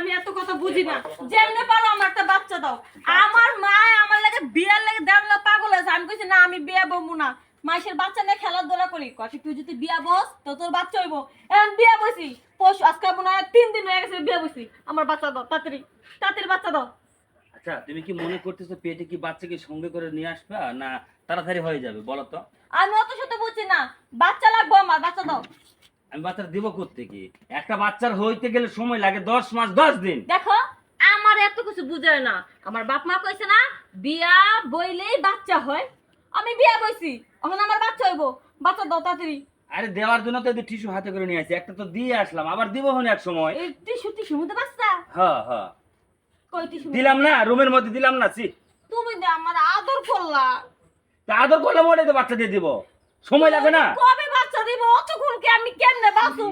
আমি এত কথা বুঝি না। যেমনে পারো আমার একটা বাচ্চা দাও। আমার মা আমার লাগে বিয়ার লাগে দেড় পাগল আছে আমি কইছি না আমি বিয়া বমু না। মাসের বাচ্চা নিয়ে খেলাধুলা করি। কয়েক তুই যদি বিয়া বস তো তোর বাচ্চা হইব। এখন বিয়া বসি পরশু আজকে মনে হয় তিন দিন হয়ে গেছে বিয়া বসি আমার বাচ্চা দাও তাড়াতাড়ি তাড়াতাড়ি বাচ্চা দাও। আচ্ছা তুমি কি মনে করতেছো পেটে কি বাচ্চাকে সঙ্গে করে নিয়ে আসবে না তাড়াতাড়ি হয়ে যাবে বলো তো? আমি অত শত বুঝছি না। বাচ্চা লাগবো আমার বাচ্চা দাও। আমি বাচ্চাটা দিব থেকে একটা বাচ্চার হইতে গেলে সময় লাগে দশ মাস দশ দিন। দেখো আমার এত কিছু বুঝে না। আমার বাপ মা কইছে না বিয়া বইলেই বাচ্চা হয়। আমি বিয়া বইছি এখন আমার বাচ্চা হইব। বাচ্চা দাও তাড়াতাড়ি। আরে দেওয়ার জন্য তো টিস্যু হাতে করে নিয়ে আসি একটা তো দিয়ে আসলাম আবার দিব হন এক সময়। এই টিস্যু টিস্যু মধ্যে বাচ্চা? হ্যাঁ হ্যাঁ কই টিস্যু দিলাম না রুমের মধ্যে দিলাম না সি তুমি দে আমার আদর করলা। তা আদর করলে মনে তো বাচ্চা দিয়ে দিব। সময় লাগবে না। কবে বাচ্চা দিব? অতক্ষণ কি আমি কেমনে বাঁচু?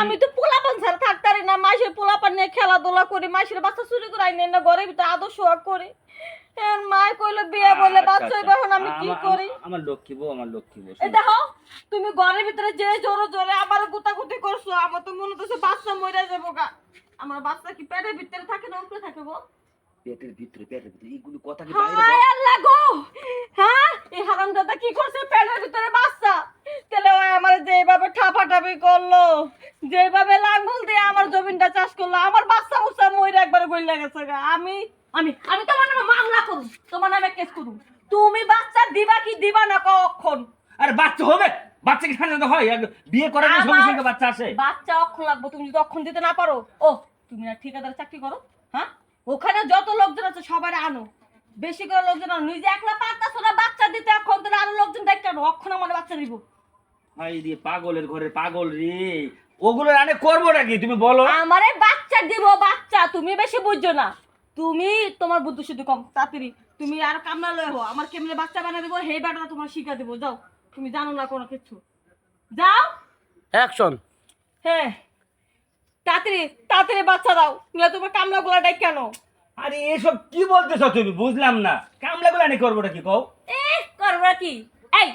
আমি তো পোলাপান ছাড়া থাকতারি না। মাসের পোলাপান নিয়ে খেলাধুলা করি মাসের বাচ্চা চুরি করে আইনে না ঘরের ভিতরে আদর শোয়া করি। মায় কইলো বিয়ে বলে আচ্ছা, বাচ্চা হইবে এখন আমি কি করি? আমার লক্ষ্মী বউ আমার লক্ষ্মী বউ দেখো তুমি ঘরের ভিতরে যে জোরে জোরে আবার গুতাগুতি করছ আমার তো মনে হচ্ছে বাচ্চা মরে যাব গা। আমার বাচ্চা কি পেটের ভিতরে থাকে না উপরে থাকে গো? পেটের ভিতরে পেটের ভিতরে এইগুলো কথা কি বাইরে হায় আল্লাহ গো! হ্যাঁ? এই হারামজাদা কি করছে? পেটের ভিতরে বাচ্চা তাহলে ওই আমার যেভাবে করল? যেভাবে লাঙ্গল দিয়ে আমার জমিনটা চাষ করল আমার বাচ্চা উচ্চা মরে একবারে গইলা গেছে গা। আমি আমি আমি তোমার নামে মামলা করুম তোমার নামে কেস করুম। তুমি বাচ্চা দিবা কি দিবা না কখন? আরে বাচ্চা হবে? বাচ্চা কি হয়? বিয়ে করার সঙ্গে সঙ্গে বাচ্চা আসে? বাচ্চা অক্ষণ লাগবে তুমি যদি অক্ষণ দিতে না পারো। ও তুমি না ঠিকাদার চাকরি করো হ্যাঁ? ওখানে যত লোকজন আছে সবার আনো। বেশি করে লোকজন আনো। নিজে একলা পারতাছো না বাচ্চা দিতে অক্ষণ দিলে আরও লোকজন দেখতে আনো। অক্ষণ আমার বাচ্চা দিব হাই রে পাগলের ঘরে পাগল রে। ওগুলো রানে করব নাকি? তুমি বলো। আমারে বাচ্চা দিব বাচ্চা। তুমি বেশি বুঝছ না। তুমি তোমার বুদ্ধি শুধু কম তাড়াতাড়ি। তুমি আর কামনা লয়ে হো আমার কেমনে বাচ্চা বানা দেবো তোমার শিখা দেবো। যাও। তুমি জানো না কোনো কিছু। যাও। অ্যাকশন হ্যাঁ। তাড়াতাড়ি তাড়াতাড়ি বাচ্চা দাও। নিয়ে তোমার কামনা গুলাটাই কেন? আরে এসব কি বলতেছো তুমি? বুঝলাম না। কামলা গুলো আনি করব নাকি? কও। এ করবা কি? এই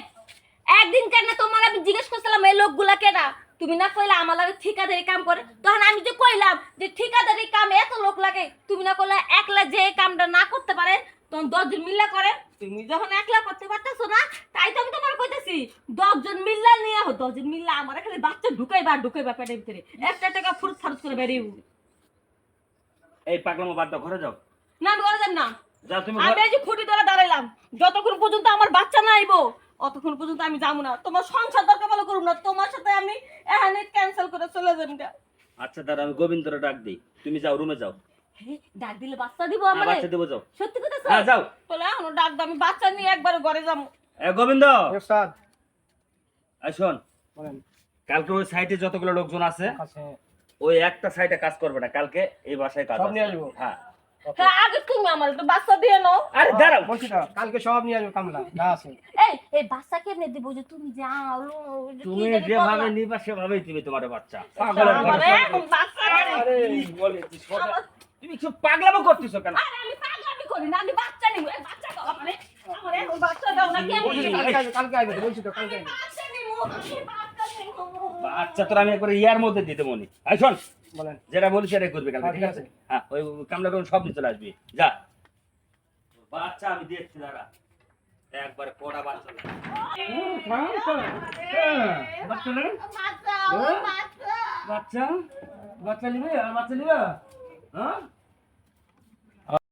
একদিন কেন তোমার আমি জিজ্ঞেস করছিলাম এই লোকগুলা কেনা তুমি না কইলা আমার লাগে ঠিকাদারি কাম করে তখন আমি যে কইলাম যে ঠিকাদারি কাম এত লোক লাগে তুমি না কইলা একলা যে কামটা না করতে পারে তখন দশজন মিল্লা করে। তুমি যখন একলা করতে পারতেছো না তাই তো আমি তোমার কইতেছি দশজন মিল্লা নিয়ে আহো দশজন মিল্লা আমার খালি বাচ্চা ঢুকাইবা আর ঢুকাইবা পেটের ভিতরে। একটা টাকা ফুরুত ফারুত করে বেরিয়ে। এই পাগলামো বাদ দাও ঘরে যাও। না আমি করে যাম না। আমি এই যে খুঁটি ধরে দাঁড়াইলাম যতক্ষণ পর্যন্ত আমার বাচ্চা না আইবো অতক্ষণ পর্যন্ত আমি যাব না। তোমার সংসার দরকার বলে করুম না তোমার সাথে আমি এখানে ক্যান্সেল গা। আচ্ছা দাদা আমি গোবিন্দর ডাক দিই। তুমি যাও রুমে যাও। ডাক দিলে বাচ্চা দিব হ্যাঁ, আমার? বাচ্চা দিব যাও। সত্যি কথা হ্যাঁ যাও। বলে ডাক দাও আমি বাচ্চা নিয়ে একবার ঘরে যাব। এ গোবিন্দ! শোন। বলেন। কালকে ওই সাইটে যতগুলো লোকজন আছে আছে। ওই একটা সাইটে কাজ করবে না। কালকে এই বাসায় কাজ সব নিয়ে আসব? হ্যাঁ। হ্যাঁ আগে তুমি আমার একটু বাচ্চা দিয়ে নাও। আরে দাঁড়াও। বলছি তো কালকে সব নিয়ে আসব কামলা যা আছে। এই এই বাচ্চা কেমনে দিব যে তুমি যাও তুমি যেভাবে। নিবা সেভাবেই তুমি তোমার বাচ্চা। পাগলের বাচ্চা আরে বলেছিস তুমি কি পাগলামো করতেছো কেন? আরে আমি পাগলামি করি না আমি বাচ্চা নিব। এই বাচ্চা দাও আমারে আমারে এখন বাচ্চা দাও না কালকে আসবে বলছি তো কালকে আসবে। বাচ্চা নিব বাচ্চা তোর আমি একবার ইয়ার মধ্যে দিতে মনি। আই শোন যেটা বলছি সেটাই করবে কালকে হ্যাঁ, ঠিক আছে। হ্যাঁ ওই কামলা করুন সব নিয়ে চলে আসবি। যা। বাচ্চা আমি দেখছি দাঁড়া। একবার কড়া বাচ্চা বাচ্চা নেবে? বাচ্চা বাচ্চা। বাচ্চা? বাচ্চা নিবে? আর বাচ্চা নিবে? হ্যাঁ?